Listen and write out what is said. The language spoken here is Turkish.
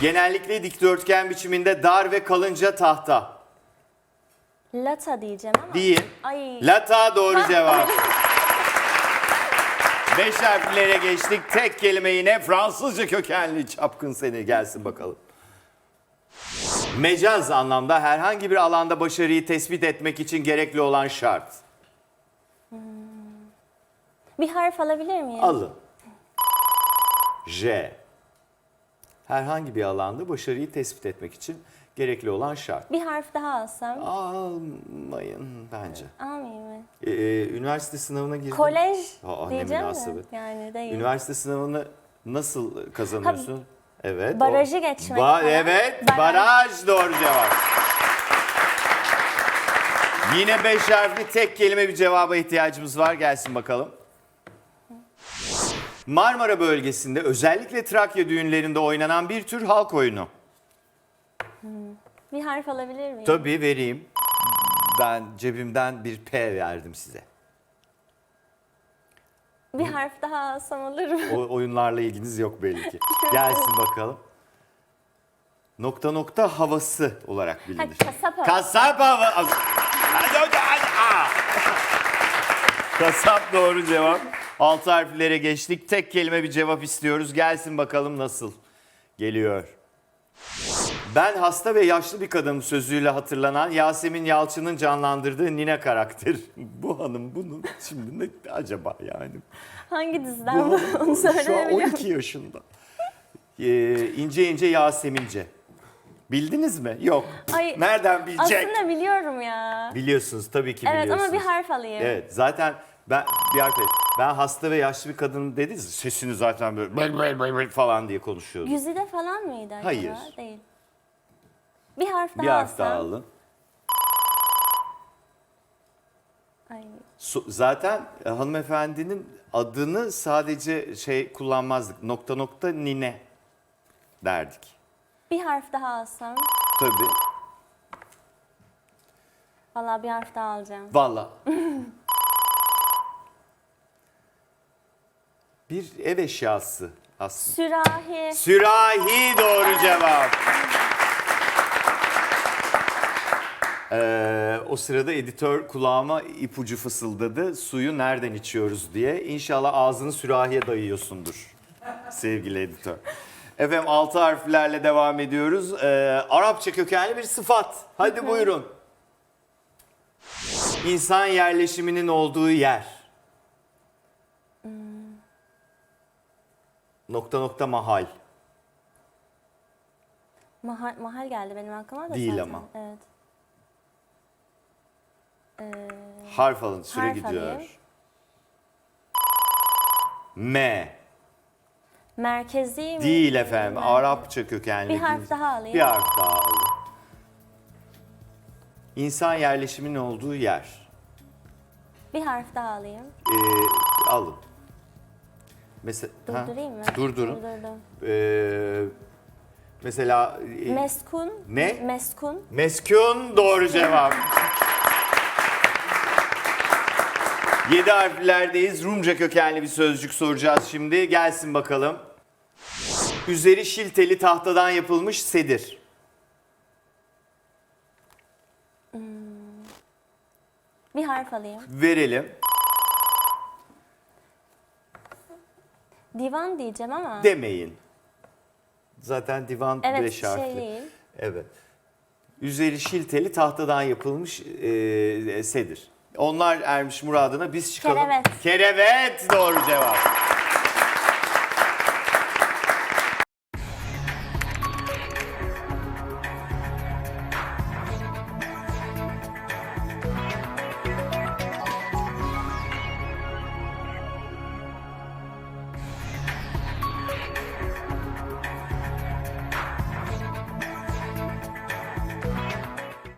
Genellikle dikdörtgen biçiminde dar ve kalınca tahta. Lata diyeceğim ama. Değil. Ay. Lata doğru cevap. Beş harflere geçtik. Tek kelime yine Fransızca kökenli çapkın seni gelsin bakalım. Mecaz anlamda herhangi bir alanda başarıyı tespit etmek için gerekli olan şart. Bir harf alabilir miyim? Alın. J. Herhangi bir alanda başarıyı tespit etmek için gerekli olan şart. Bir harf daha alsam. Almayın bence. Almayayım mı? Ee, e, üniversite sınavına girdim. Kolej Aa, diyeceğim münasebet. Yani değil. Üniversite sınavını nasıl kazanıyorsun? evet. barajı o- geçmek Ba- falan. evet, Baraj. baraj. doğru cevap. Yine beş harfli tek kelime bir cevaba ihtiyacımız var. Gelsin bakalım. Marmara bölgesinde özellikle Trakya düğünlerinde oynanan bir tür halk oyunu. Bir harf alabilir miyim? Tabii vereyim. Ben cebimden bir P verdim size. Bir harf daha alsam olur mu? O oyunlarla ilginiz yok belli ki. Gelsin bakalım. Nokta nokta havası olarak Ha, bilinir. kasap havası. Kasap havası. Hadi hadi hadi. Aa! Kasap doğru cevap. Altı harflere geçtik. Tek kelime bir cevap istiyoruz. Gelsin bakalım nasıl geliyor. Ben hasta ve yaşlı bir kadın sözüyle hatırlanan Yasemin Yalçın'ın canlandırdığı Nine karakter. Bu hanım bunu şimdi ne acaba yani? Hangi diziden bu? Onu şu an söyleyebiliyor 12 yaşında. Ee, ince ince Yasemince. Bildiniz mi? Yok. Ay, Nereden bilecek? Aslında biliyorum ya. Biliyorsunuz tabii ki Evet biliyorsunuz. ama bir harf alayım. Evet zaten ben bir harf Ben hasta ve yaşlı bir kadın dediniz. Sesini zaten böyle bel bel bel bel falan diye konuşuyordu. Güzide falan mıydı acaba? Hayır. Değil. Bir harf daha Bir harf alsam. daha alın. Ay. Su- Zaten e, hanımefendinin adını sadece şey kullanmazdık. Nokta nokta nine derdik. Bir harf daha alsam. Tabii. Vallahi bir harf daha alacağım. Valla. bir ev eşyası aslında. Sürahi. Sürahi doğru cevap. Ee, o sırada editör kulağıma ipucu fısıldadı. Suyu nereden içiyoruz diye. İnşallah ağzını sürahiye dayıyorsundur sevgili editör. Efendim altı harflerle devam ediyoruz. Ee, Arapça kökenli bir sıfat. Hadi buyurun. İnsan yerleşiminin olduğu yer. Nokta nokta mahal. Mahal, mahal geldi benim aklıma da Değil zaten. ama. Evet. Ee, Harf alın süre Harf gidiyor. alayım. M. merkezi mi? Değil efendim. Arapça kökenli. Bir harf daha alayım. Bir harf daha alın. İnsan yerleşiminin olduğu yer. Bir harf daha alayım. Ee, alın. Mesela, ha? Durdurayım mı? Durdurun. Durdurdum. Ee, mesela e, Meskun. Ne? Meskun. Meskun doğru cevap. Yedi harflerdeyiz. Rumca kökenli bir sözcük soracağız şimdi. Gelsin bakalım. Üzeri şilteli tahtadan yapılmış sedir. Bir harf alayım. Verelim. Divan diyeceğim ama. Demeyin. Zaten divan evet beş harfli. şey değil. Evet. Üzeri şilteli tahtadan yapılmış e, sedir. Onlar ermiş muradına biz çıkalım. Kerevet. Kerevet doğru cevap.